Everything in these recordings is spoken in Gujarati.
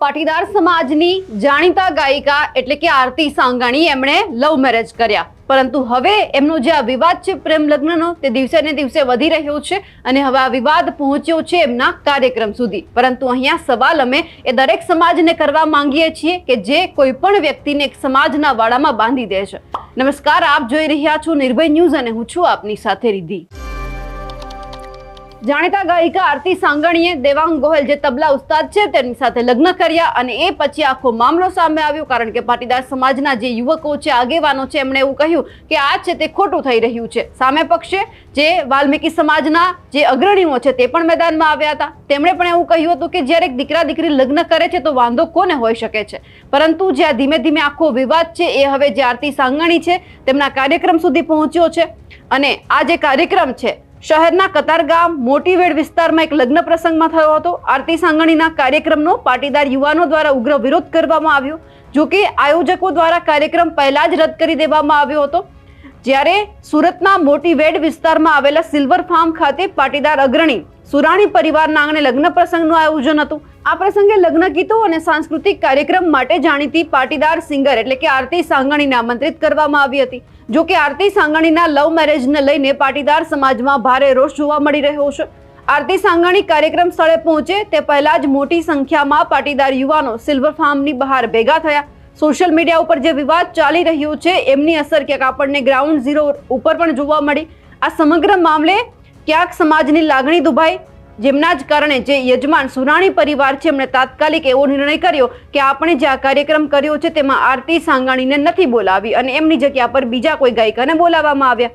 પાટીદાર સમાજની જાણીતા ગાયિકા એટલે કે આરતી સાંગાણી એમણે લવ મેરેજ કર્યા. પરંતુ હવે એમનો જે આ વિવાદ છે પ્રેમ લગ્નનો તે દિવસે ને દિવસે વધી રહ્યો છે અને હવે આ વિવાદ પહોંચ્યો છે એમના કાર્યક્રમ સુધી. પરંતુ અહીંયા સવાલ અમે એ દરેક સમાજને કરવા માંગીએ છીએ કે જે કોઈ પણ વ્યક્તિને એક સમાજના વાડામાં બાંધી દે છે. નમસ્કાર, આપ જોઈ રહ્યા છો નિર્ભય ન્યૂઝ અને હું છું આપની સાથે રિદ્ધિ. જાણીતા ગાયિકા આરતી સાંગણીએ દેવાંગ ગોહેલ જે તબલા ઉસ્તાદ છે તેની સાથે લગ્ન કર્યા અને એ પછી આખો મામલો સામે આવ્યો કારણ કે પાટીદાર સમાજના જે યુવકો છે, આગેવાનો છે, એમણે એવું કહ્યું કે આ છે તે ખોટું થઈ રહ્યું છે. સામે પક્ષે જે વાલ્મીકી સમાજના જે અગ્રણીઓ છે તે પણ મેદાનમાં આવ્યા હતા. તેમણે પણ એવું કહ્યું હતું કે જ્યારે દીકરા દીકરી લગ્ન કરે છે તો વાંધો કોને હોઈ શકે છે? પરંતુ જ્યાં ધીમે ધીમે આખો વિવાદ છે એ હવે જે આરતી સાંગણી છે તેમના કાર્યક્રમ સુધી પહોંચ્યો છે અને આ જે કાર્યક્રમ છે શહેરના કતારગામ મોટીવેડ વિસ્તારમાં એક લગ્ન પ્રસંગમાં થયો હતો. આરતી સાંગણીના કાર્યક્રમનો પાટીદાર યુવાનો દ્વારા ઉગ્ર વિરોધ કરવામાં આવ્યો, જો કે આયોજકો દ્વારા કાર્યક્રમ પહેલા જ રદ કરી દેવામાં આવ્યો હતો. જ્યારે સુરતના મોટીવેડ વિસ્તારમાં આવેલા સિલ્વર ફાર્મ ખાતે પાટીદાર અગ્રણી સુરાણી પરિવારના આંગણે લગ્ન પ્રસંગનું આયોજન હતું. આ પ્રસંગે લગ્ન ગીતો અને સાંસ્કૃતિક કાર્યક્રમ માટે જાણીતી પાટીદાર સિંગર એટલે કે આરતી સાંગણીને આમંત્રિત કરવામાં આવી હતી. જો કે આરતી સાંગણીના લવ મેરેજને લઈને પાટીદાર સમાજમાં ભારે રોષ જોવા મળી રહ્યો છે. આરતી સાંગણી કાર્યક્રમ સ્થળે પહોંચે તે પહેલા જ મોટી સંખ્યામાં પાટીદાર યુવાનો સિલ્વર ફાર્મની બહાર ભેગા થયા. સોશિયલ મીડિયા ઉપર જે વિવાદ ચાલી રહ્યો છે એમની અસર ક્યાંક આપણને ગ્રાઉન્ડ ઝીરો ઉપર પણ જોવા મળી. આ સમગ્ર મામલે ક્યાંક સમાજની લાગણી દુભાઈ. જેમના જ કારણે જે યજમાન સુરાણી પરિવાર છે, એમણે તાત્કાલિક એવો નિર્ણય કર્યો કે આપણે જે આ કાર્યક્રમ કર્યો છે, તેમાં આરતી સાંગાણીને નથી બોલાવી અને એમની જગ્યા પર બીજા કોઈ ગાયિકાને બોલાવવામાં આવ્યા.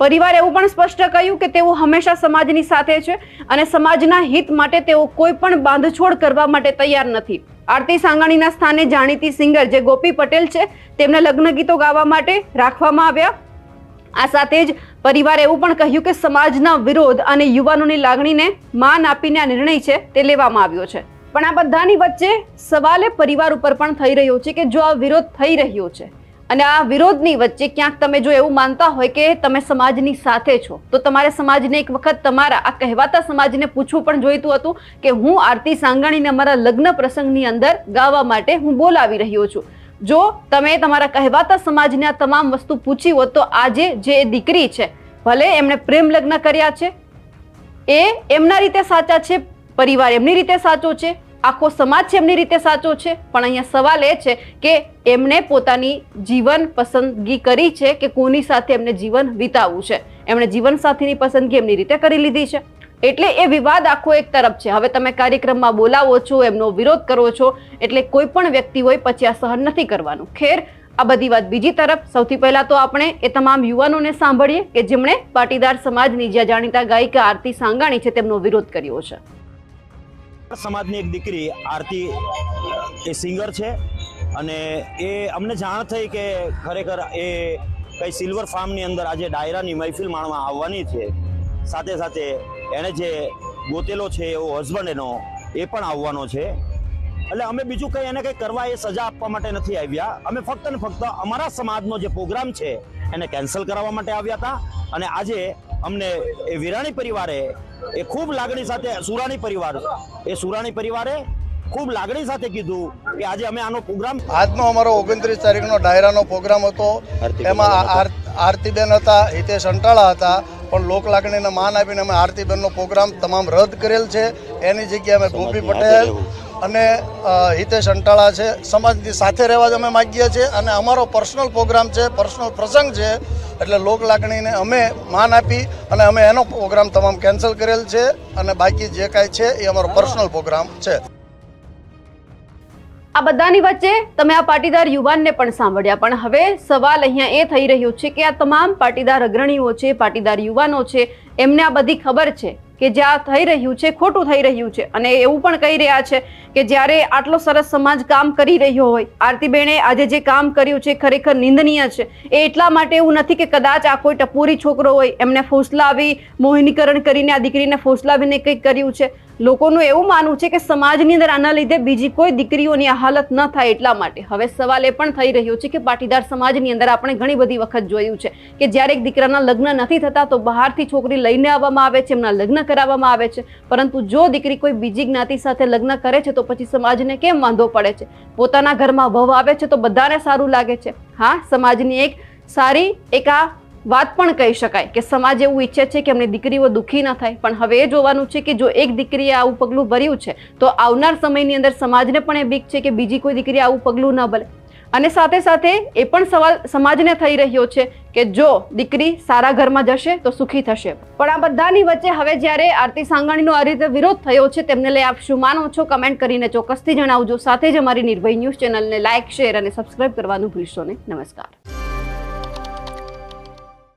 પરિવારે એવું પણ સ્પષ્ટ કહ્યું કે તેઓ હંમેશા સમાજની સાથે છે અને સમાજના હિત માટે તેઓ કોઈ પણ બાંધછોડ કરવા માટે તૈયાર નથી. આરતી સાંગાણીના સ્થાને જાણીતી સિંગર જે ગોપી પટેલ છે, તેમને લગ્ન ગીતો ગાવા માટે રાખવામાં આવ્યા. આ સાથે જ પરિવારે એવું પણ કહ્યું કે સમાજના વિરોધ અને યુવાનોની લાગણીને માન આપીને આ નિર્ણય છે તે લેવામાં આવ્યો છે. પણ આ બધાની વચ્ચે સવાલ પરિવાર ઉપર પણ થઈ રહ્યો છે કે જો આ વિરોધ થઈ રહ્યો છે અને આ વિરોધની વચ્ચે ક્યાંક તમે જો એવું માનતા હોય કે તમે સમાજની સાથે છો, તો તમારે સમાજને એક વખત તમારા આ કહેવાતા સમાજને પૂછવું પણ જોઈતું હતું કે હું આરતી સાંગાણીને અમારા લગ્ન પ્રસંગની અંદર ગાવા માટે હું બોલાવી રહ્યો છું. જો તમે તમારા કહેવાતા સમાજને આ તમામ વસ્તુ પૂછી હોત તો આજે જે દીકરી છે, ભલે એમણે પ્રેમ લગ્ન કર્યા છે, એ એમના રીતે સાચા છે, પરિવાર એમની રીતે સાચો છે, આખો સમાજ છે એમની રીતે સાચો છે, પણ અહીંયા સવાલ એ છે કે એમણે પોતાની જીવન પસંદગી કરી છે કે કોની સાથે એમને જીવન વિતાવવું છે? એમણે જીવનસાથીની પસંદગી એમની રીતે કરી લીધી છે? એટલે એ વિવાદ આખો એક તરફ છે. હવે તમે કાર્યક્રમમાં બોલાવો છો, એમનો વિરોધ કરો છો, એટલે કોઈ પણ વ્યક્તિ હોય પછી આ સહન નથી કરવાનું. ખેર, આ બધી વાત બીજી તરફ. સૌથી પહેલા તો આપણે એ તમામ યુવાનોને સાંભળીએ કે જેમણે પાટીદાર સમાજની જ્યાં જાણીતા ગાયિકા આરતી સાંગાણી છે, તેમનો વિરોધ કર્યો છે. સમાજની એક દીકરી આરતી એ સિંગર છે અને એ અમને જાણ થઈ કે ખરેખર એ કઈ સિલ્વર ફાર્મની અંદર આજે ડાયરાની મહેફિલ માણવા આવવાની છે. સાથે સાથે એણે જે ગોતેલો છે એવો હસબન્ડ એનો એ પણ આવવાનો છે. એટલે અમે બીજું કંઈ એને કંઈ કરવા એ સજા આપવા માટે નથી આવ્યા. અમે ફક્ત ને ફક્ત અમારા સમાજનો જે પ્રોગ્રામ છે એને કેન્સલ કરાવવા માટે આવ્યા હતા. અને આજે અમને એ વિરાણી પરિવારે એ ખૂબ લાગણી સાથે સુરાણી પરિવાર એ સુરાણી પરિવારે ખૂબ લાગણી સાથે કીધું કે આજે અમે આનો પ્રોગ્રામ આજનો અમારો ઓગણત્રીસ તારીખનો ડાયરાનો પ્રોગ્રામ હતો. એમાં આર- આરતીબેન હતા હિતેશ અંટાળા હતા પણ લોક લાગણીને માન આપીને અમે આરતીબેનનો પ્રોગ્રામ તમામ રદ કરેલ છે. એની જગ્યાએ અમે ગોપી પટેલ અને હિતેશ અંટાળા છે. સમાજની સાથે રહેવા જ અમે માગીએ છીએ અને અમારો પર્સનલ પ્રોગ્રામ છે પર્સનલ પ્રસંગ છે. એટલે લોક લાગણીને અમે માન આપી અને અમે એનો પ્રોગ્રામ તમામ કેન્સલ કરેલ છે અને બાકી જે કાંઈ છે એ અમારો પર્સનલ પ્રોગ્રામ છે. આ બધાની વચ્ચે તમે આ પાટીદાર યુવાનને પણ સાંભળ્યા. પણ હવે સવાલ અહીંયા એ થઈ રહ્યો છે કે આ તમામ પાટીદાર અગ્રણીઓ છે, પાટીદાર યુવાનો છે, એમને આ બધી ખબર છે કે જે આ થઈ રહ્યું છે, ખોટું થઈ રહ્યું છે. અને એવું પણ કહી રહ્યા છે કે જ્યારે આટલો સરસ સમાજ કામ કરી રહ્યો હોય, આરતીબેને આજે જે કામ કર્યું છે ખરેખર નિંદનીય છે. એ એટલા માટે એવું નથી કે કદાચ આ કોઈ ટપોરી છોકરો હોય, એમને ફોસલાવી, મોહિનીકરણ કરીને આ દીકરીને ફોસલાવીને કંઈક કર્યું છે. લોકોનું એવું માનવું છે કે સમાજની અંદર આના લીધે બીજી કોઈ દીકરીઓની હાલત ન થાય એટલા માટે. હવે સવાલ એ પણ થઈ રહ્યો છે કે પાટીદાર સમાજની અંદર આપણે ઘણી બધી વખત જોયું છે કે જ્યારે એક દીકરાના લગ્ન નથી થતા તો બહારથી છોકરી લઈને આવવામાં આવે છે, એમના લગ્ન કરાવવામાં આવે છે. પરંતુ જો દીકરી કોઈ બીજી જ્ઞાતિ સાથે લગ્ન કરે છે તો પછી સમાજને કેમ વાંધો પડે છે? પોતાના ઘરમાં વહુ આવે છે તો બધાને સારું લાગે છે. હા, સમાજની એક સારી, એક આ વાત પણ કહી શકાય કે સમાજ એવું ઈચ્છે છે કે એમની દીકરીઓ દુઃખી ન થાય. પણ હવે એ જોવાનું છે કે જો એક દીકરીએ આવું પગલું ભર્યું છે, તો આવનાર સમયની અંદર સમાજને પણ એ બીક છે કે બીજી કોઈ દીકરી આવું પગલું ન ભલે. અને સાથે સાથે એ પણ સવાલ સમાજને થઈ રહ્યો છે કે જો દીકરી સારા ઘરમાં જશે તો સુખી થશે. પણ આ બધાની વચ્ચે હવે જ્યારે આરતી સાંગાણીનો આ રીતે વિરોધ થયો છે, તેમને લઈ આપ શું માનો છો? કમેન્ટ કરીને ચોક્કસથી જણાવજો. સાથે જ અમારી નિર્ભય ન્યૂઝ ચેનલને લાઇક શેર અને સબસ્ક્રાઇબ કરવાનું ભૂલશો નહીં. નમસ્કાર.